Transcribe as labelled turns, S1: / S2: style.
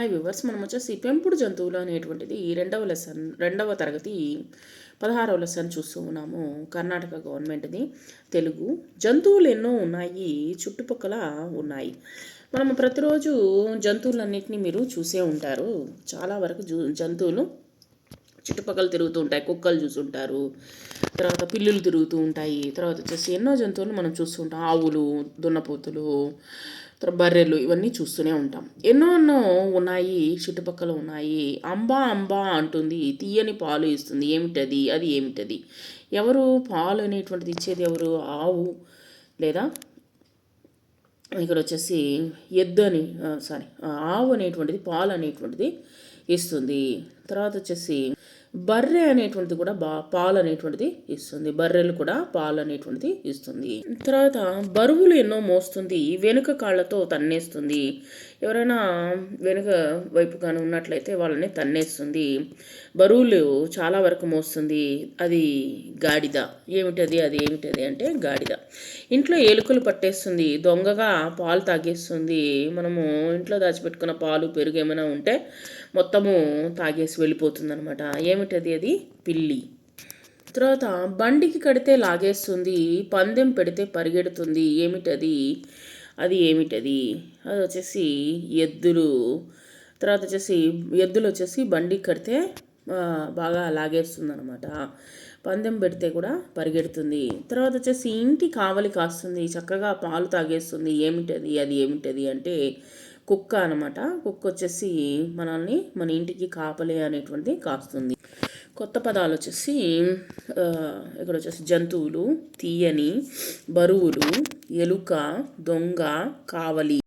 S1: Hi viewers మనం వచ్చేసి పెంపుడు జంతువులు అనేటువంటిది రెండవ లెసన్ రెండవ తరగతి పదహారవ లెసన్ చూస్తూ ఉన్నాము. కర్ణాటక గవర్నమెంట్ది తెలుగు. జంతువులు ఎన్నో ఉన్నాయి చుట్టుపక్కల ఉన్నాయి. మనం ప్రతిరోజు జంతువులన్నింటినీ మీరు చూసే ఉంటారు. చాలా వరకు జూ జంతువులు చుట్టుపక్కల తిరుగుతూ ఉంటాయి కుక్కలు చూసుంటారు తర్వాత పిల్లులు తిరుగుతూ ఉంటాయి తర్వాత వచ్చేసి ఎన్నో జంతువులు మనం చూస్తుంటాం ఆవులు దున్నపోతులు బర్రెలు ఇవన్నీ చూస్తూనే ఉంటాం. ఎన్నో ఎన్నో ఉన్నాయి చుట్టుపక్కల ఉన్నాయి. అంబా అంబా అంటుంది తీయని పాలు ఇస్తుంది. ఏమిటది? అది ఏమిటది? ఎవరు పాలు అనేటువంటిది ఇచ్చేది ఎవరు? ఆవు లేదా? ఇక్కడ వచ్చేసి ఎద్దు అని సారీ ఆవు అనేటువంటిది పాలు అనేటువంటిది ఇస్తుంది. తర్వాత వచ్చేసి బర్రె అనేటువంటిది కూడా బా పాలు అనేటువంటిది ఇస్తుంది. బర్రెలు కూడా పాలు అనేటువంటిది ఇస్తుంది. తర్వాత బరువులు ఎన్నో మోస్తుంది. వెనుక కాళ్ళతో తన్నేస్తుంది. ఎవరైనా వెనుక వైపు కానీ ఉన్నట్లయితే వాళ్ళని తన్నేస్తుంది. బరువులు చాలా వరకు మోస్తుంది. అది గాడిద. ఏమిటది? అది ఏమిటది? అంటే గాడిద. ఇంట్లో ఎలుకలు పట్టేస్తుంది. దొంగగా పాలు తాగేస్తుంది. మనము ఇంట్లో దాచిపెట్టుకున్న పాలు పెరుగు ఏమైనా ఉంటే మొత్తము తాగేసి వెళ్ళిపోతుంది అనమాట ఏమిటది అది? పిల్లి. తర్వాత బండికి కడితే లాగేస్తుంది పందెం పెడితే పరిగెడుతుంది ఏమిటది? అది ఏమిటది? అది వచ్చేసి ఎద్దులు. తర్వాత వచ్చేసి ఎద్దులు వచ్చేసి బండికి కడితే బాగా లాగేస్తుంది అనమాట పందెం పెడితే కూడా పరిగెడుతుంది. తర్వాత వచ్చేసి ఇంటి కావలి కాస్తుంది చక్కగా పాలు తాగేస్తుంది ఏమిటది? అది ఏమిటది? అంటే కుక్క అనమాట కుక్క వచ్చేసి మనల్ని మన ఇంటికి కాపలి అనేటువంటిది కాస్తుంది కొత్త పదాలు వచ్చేసి ఇక్కడ వచ్చేసి జంతువులు తీయని బరువులు ఎలుక దొంగ కావలి.